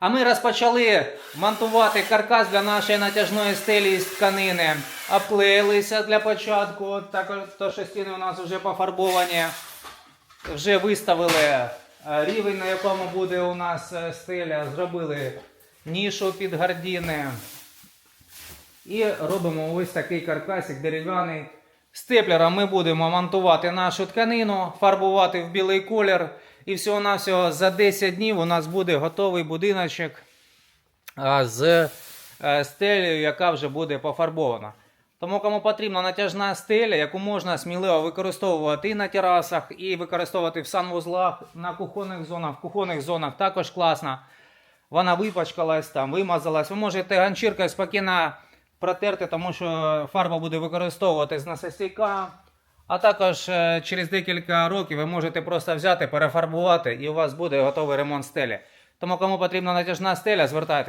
А ми розпочали монтувати каркас для нашої натяжної стелі із тканини. Обклеїлися для початку. Також то, що стіни у нас вже пофарбовані. Вже виставили е, рівень, на якому буде у нас е, стеля. Зробили нішу під гардіни. І робимо ось такий каркасик дерев'яний. Степлером ми будемо монтувати нашу тканину, фарбувати в білий колір. І всього-навсього за 10 днів у нас буде готовий будиночок з е, стелею, яка вже буде пофарбована. Тому кому потрібна натяжна стеля, яку можна сміливо використовувати і на терасах, і використовувати в санвузлах, на кухонних зонах, в кухонних зонах також класно. Вона випачкалась там, вимазалась. Ви можете ганчіркою спокійно протерти, тому що фарба буде використовуватись на состійка. А також е, через декілька років ви можете просто взяти, перефарбувати, і у вас буде готовий ремонт стелі. Тому кому потрібна натяжна стеля, звертайтеся.